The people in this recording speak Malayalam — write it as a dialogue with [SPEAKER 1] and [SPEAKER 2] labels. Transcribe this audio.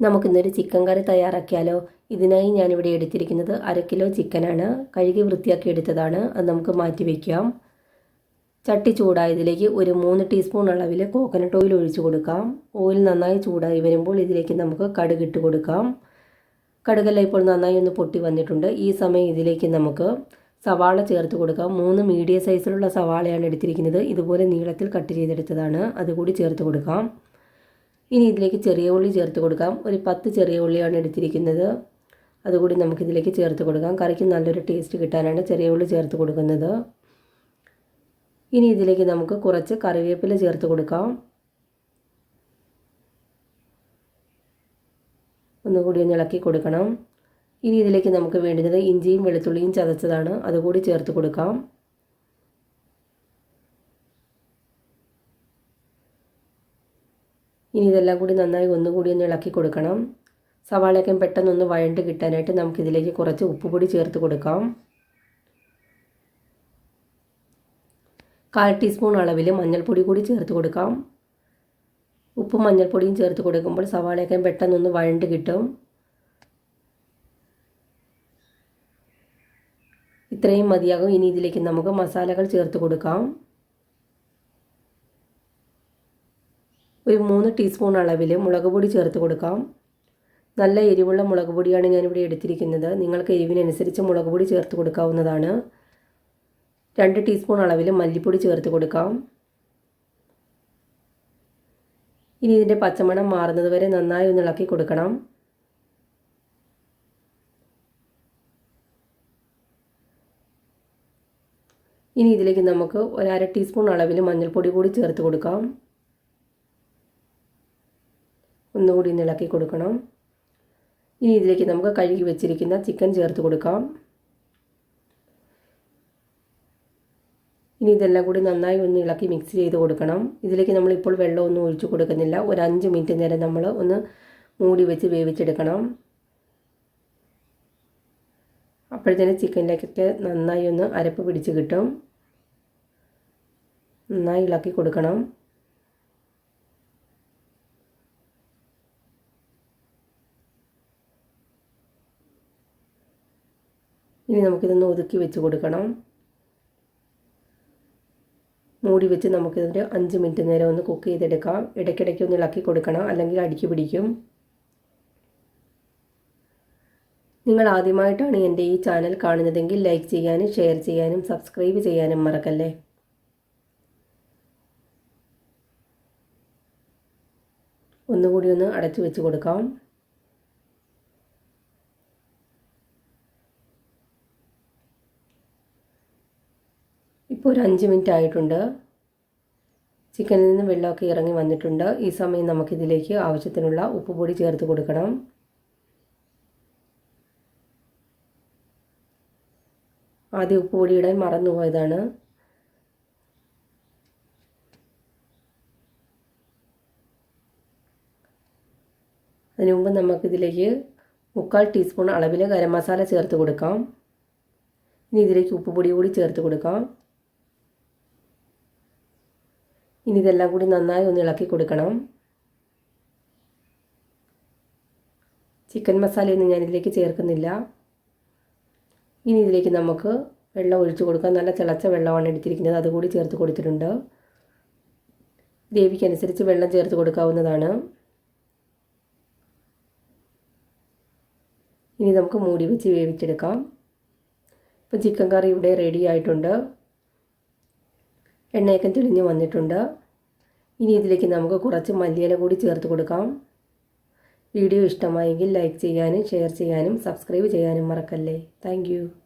[SPEAKER 1] നമുക്കിന്നൊരു ചിക്കൻ കറി തയ്യാറാക്കിയാലോ? ഇതിനായി ഞാനിവിടെ എടുത്തിരിക്കുന്നത് അര കിലോ ചിക്കനാണ്. കഴുകി വൃത്തിയാക്കി എടുത്തതാണ്. അത് നമുക്ക് മാറ്റി വയ്ക്കാം ചട്ടി ചൂടായതിലേക്ക് ഒരു മൂന്ന് ടീസ്പൂൺ അളവിൽ കോക്കനട്ട് ഓയിൽ ഒഴിച്ചു കൊടുക്കാം. ഓയിൽ നന്നായി ചൂടായി വരുമ്പോൾ ഇതിലേക്ക് നമുക്ക് കടുക് ഇട്ട് കൊടുക്കാം. കടുകെല്ലാം ഇപ്പോൾ നന്നായി ഒന്ന് പൊട്ടി വന്നിട്ടുണ്ട്. ഈ സമയം ഇതിലേക്ക് നമുക്ക് സവാള ചേർത്ത് കൊടുക്കാം. മൂന്ന് മീഡിയം സൈസിലുള്ള സവാളയാണ് എടുത്തിരിക്കുന്നത്. ഇതുപോലെ നീളത്തിൽ കട്ട് ചെയ്തെടുത്തതാണ്. അതുകൂടി ചേർത്ത് കൊടുക്കാം. ഇനി ഇതിലേക്ക് ചെറിയ ഉള്ളി ചേർത്ത് കൊടുക്കാം. ഒരു പത്ത് ചെറിയ ഉള്ളിയാണ് എടുത്തിരിക്കുന്നത്. അതുകൂടി നമുക്കിതിലേക്ക് ചേർത്ത് കൊടുക്കാം. കറിക്ക് നല്ലൊരു ടേസ്റ്റ് കിട്ടാനാണ് ചെറിയ ഉള്ളി ചേർത്ത് കൊടുക്കുന്നത്. ഇനി ഇതിലേക്ക് നമുക്ക് കുറച്ച് കറിവേപ്പില ചേർത്ത് കൊടുക്കാം. ഒന്നുകൂടി ഒന്ന് ഇളക്കി കൊടുക്കണം. ഇനി ഇതിലേക്ക് നമുക്ക് വേണ്ടുന്നത് ഇഞ്ചിയും വെളുത്തുള്ളിയും ചതച്ചതാണ്. അതുകൂടി ചേർത്ത് കൊടുക്കാം. ഇനി ഇതെല്ലാം കൂടി നന്നായി ഒന്നുകൂടി ഒന്ന് ഇളക്കി കൊടുക്കണം. സവാളയൊക്കെ പെട്ടെന്നൊന്ന് വഴണ്ട് കിട്ടാനായിട്ട് നമുക്കിതിലേക്ക് കുറച്ച് ഉപ്പുപൊടി ചേർത്ത് കൊടുക്കാം. കാൽ ടീസ്പൂൺ അളവിൽ മഞ്ഞൾപ്പൊടി കൂടി ചേർത്ത് കൊടുക്കാം. ഉപ്പും മഞ്ഞൾപ്പൊടിയും ചേർത്ത് കൊടുക്കുമ്പോൾ സവാളയൊക്കെ പെട്ടെന്നൊന്ന് വഴണ്ട് കിട്ടും. ഇത്രയും മതിയാകും. ഇനി ഇതിലേക്ക് നമുക്ക് മസാലകൾ ചേർത്ത് കൊടുക്കാം. ഒരു മൂന്ന് ടീസ്പൂൺ അളവിൽ മുളക് പൊടി ചേർത്ത് കൊടുക്കാം. നല്ല എരിവുള്ള മുളക് പൊടിയാണ് ഞാനിവിടെ എടുത്തിരിക്കുന്നത്. നിങ്ങൾക്ക് എരിവിനനുസരിച്ച് മുളക് പൊടി ചേർത്ത് കൊടുക്കാവുന്നതാണ്. രണ്ട് ടീസ്പൂൺ അളവിൽ മല്ലിപ്പൊടി ചേർത്ത് കൊടുക്കാം. ഇനി ഇതിന്റെ പച്ചമണം മാറുന്നത് വരെ നന്നായി ഒന്ന് ഇളക്കി കൊടുക്കണം. ഇനി ഇതിലേക്ക് നമുക്ക് ഒരര ടീസ്പൂൺ അളവിൽ മഞ്ഞൾപ്പൊടി കൂടി ചേർത്ത് കൊടുക്കാം. ഒന്നുകൂടി ഒന്ന് ഇളക്കി കൊടുക്കണം. ഇനി ഇതിലേക്ക് നമുക്ക് കഴുകി വെച്ചിരിക്കുന്ന ചിക്കൻ ചേർത്ത് കൊടുക്കാം. ഇനി ഇതെല്ലാം കൂടി നന്നായി ഒന്ന് ഇളക്കി മിക്സ് ചെയ്ത് കൊടുക്കണം. ഇതിലേക്ക് നമ്മളിപ്പോൾ വെള്ളമൊന്നും ഒഴിച്ചു കൊടുക്കുന്നില്ല. ഒരു അഞ്ച് മിനിറ്റ് നേരം നമ്മൾ ഒന്ന് മൂടി വെച്ച് വേവിച്ചെടുക്കണം. അപ്പോഴത്തേന് ചിക്കനിലേക്കൊക്കെ നന്നായി ഒന്ന് അരപ്പ് പിടിച്ച് കിട്ടും. നന്നായി ഇളക്കി കൊടുക്കണം. ഇനി നമുക്കിതൊന്ന് ഒതുക്കി വെച്ച് കൊടുക്കണം. മൂടി വെച്ച് നമുക്കിതൊരു അഞ്ച് മിനിറ്റ് നേരം ഒന്ന് കുക്ക് ചെയ്തെടുക്കാം. ഇടയ്ക്കിടയ്ക്ക് ഒന്ന് ഇളക്കി കൊടുക്കണം. അല്ലെങ്കിൽ അടിക്ക് പിടിക്കും. നിങ്ങൾ ആദ്യമായിട്ടാണ് എന്റെ ഈ ചാനൽ കാണുന്നതെങ്കിൽ ലൈക്ക് ചെയ്യാനും ഷെയർ ചെയ്യാനും സബ്സ്ക്രൈബ് ചെയ്യാനും മറക്കല്ലേ? ഒന്നുകൂടി ഒന്ന് അടച്ചു വെച്ച് കൊടുക്കാം. ഇപ്പോൾ ഒരു അഞ്ച് മിനിറ്റ് ആയിട്ടുണ്ട് ചിക്കനിൽ നിന്ന് വെള്ളമൊക്കെ ഇറങ്ങി വന്നിട്ടുണ്ട്. ഈ സമയം നമുക്കിതിലേക്ക് ആവശ്യത്തിനുള്ള ഉപ്പുപൊടി ചേർത്ത് കൊടുക്കണം. ആദ്യം ഉപ്പുപൊടി ഇടാൻ മറന്നുപോയതാണ് അതിനു മുമ്പ് നമുക്കിതിലേക്ക് മുക്കാൽ ടീസ്പൂൺ അളവിൽ ഗരം മസാല ചേർത്ത് കൊടുക്കാം. ഇനി ഇതിലേക്ക് ഉപ്പുപൊടി കൂടി ചേർത്ത് കൊടുക്കാം. ഇനി ഇതെല്ലാം കൂടി നന്നായി ഒന്ന് ഇളക്കി കൊടുക്കണം. ചിക്കൻ മസാലയൊന്നും ഞാൻ ഇതിലേക്ക് ചേർക്കുന്നില്ല. ഇനി ഇതിലേക്ക് നമുക്ക് വെള്ളം ഒഴിച്ചു കൊടുക്കാം. നല്ല തിളച്ച വെള്ളമാണ് എടുത്തിരിക്കുന്നത്. അതുകൂടി ചേർത്ത് കൊടുത്തിട്ടുണ്ട്. ഗ്രേവിക്കനുസരിച്ച് വെള്ളം ചേർത്ത് കൊടുക്കാവുന്നതാണ്. ഇനി നമുക്ക് മൂടി വെച്ച് വേവിച്ചെടുക്കാം. ഇപ്പം ചിക്കൻ കറി ഇവിടെ റെഡി ആയിട്ടുണ്ട്. എണ്ണയൊക്കെ തെളിഞ്ഞ് വന്നിട്ടുണ്ട്. ഇനി ഇതിലേക്ക് നമുക്ക് കുറച്ച് മല്ലിയില കൂടി ചേർത്ത് കൊടുക്കാം. വീഡിയോ ഇഷ്ടമായെങ്കിൽ ലൈക്ക് ചെയ്യാനും ഷെയർ ചെയ്യാനും സബ്സ്ക്രൈബ് ചെയ്യാനും മറക്കല്ലേ. താങ്ക്